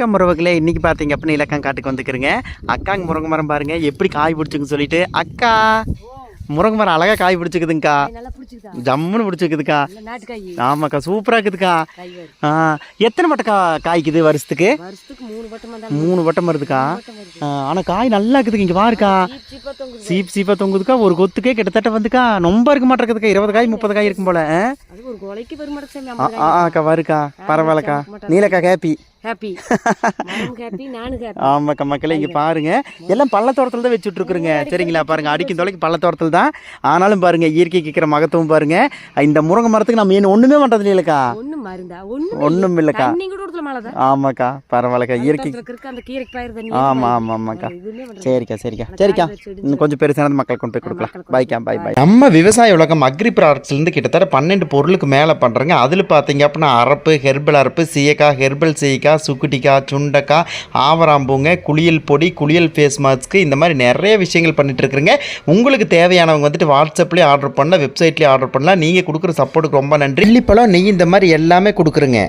வணக்கம் உறவுகளே. இன்னைக்கு பார்த்தீங்க அப்படின்னு இலக்கம் காட்டுக்கு வந்துக்கிறேங்க அக்காங்க முருங்கை மரம் பாருங்க. எப்படி காய் பிடிச்சிக்குன்னு சொல்லிட்டு. அக்கா முருங்கை மரம் அழகா காய் பிடிச்சிக்குதுங்கக்கா ஜம்முன்னு பிடிச்சிக்குதுக்கா ஆமாக்கா சூப்பராக இருக்குதுக்கா. ஆ எத்தனை மட்டக்கா காய்க்குது வருஷத்துக்கு? மூணு வட்டம் வருதுக்கா ஆனால் காய் நல்லா இருக்குதுங்க இங்கே பாருக்கா. சீப் சீப்பாக தொங்குதுக்கா. ஒரு கொத்துக்கே கிட்டத்தட்ட வந்துக்கா ரொம்ப இருக்க மாட்டேங்குதுக்கா. இருபது காய் முப்பது காய் இருக்கும் போல ஆ? ஆக்கா வருக்கா. பரவாயில்லக்கா. நீலக்கா ஹேப்பி ஹாப்பி ஆமாக்கா மக்களே இங்கே பாருங்க. எல்லாம் பள்ளத்தோட்டத்தில் தான் வச்சுட்டு இருக்கிறோங்க சரிங்களா? பாருங்க அடிக்கும் தொலைக்கு பள்ளத்தோட்டத்தில் தான். ஆனாலும் பாருங்க இயற்கை கேட்குற மகத்துவம் பாருங்க. இந்த முருங்கை மரத்துக்கு நம்ம என்ன ஒண்ணுமே பண்றது இல்லைக்கா ஒண்ணும் இல்லைக்கா மழை தான் ஆமாக்கா பரவாயில்லக்கா இயற்கை. அந்த கீரைக்கு பயிர் தண்ணி ஆமா ஆமா ஆமாக்கா. சரிக்கா சரிக்கா. சரிக்கா. இன்னும் கொஞ்சம் பெருசானது மக்கள் கொண்டு போய் கொடுக்கலாம். பாய்க்கா பாய் பாய் நம்ம விவசாய உலகம் அக்ரி ப்ராடக்ட்ஸ்லேருந்து கிட்டத்தட்ட பன்னெண்டு பொருளுக்கு மேலே பண்ணுறோங்க அதில் பார்த்தீங்க அப்படின்னா அரப்பு ஹெர்பல் அரப்பு சீயக்காய் ஹெர்பல் சீயக்காய் சுக்குட்டிக்காய் சுண்டக்காய் ஆவராம்பூங்க குளியல் பொடி குளியல் ஃபேஸ் மாஸ்க்கு இந்த மாதிரி நிறைய விஷயங்கள் பண்ணிட்டு இருக்கிறேங்க. உங்களுக்கு தேவையானவங்க வந்துட்டு வாட்ஸ்அப்லேயே ஆர்டர் பண்ணலாம் வெப்சைட்லேயே ஆர்டர் பண்ணலாம். நீங்கள் கொடுக்குற சப்போர்ட்டுக்கு ரொம்ப நன்றி. நெல்லிப்பழம் நெய் இந்த மாதிரி எல்லாமே கொடுக்குறேங்க.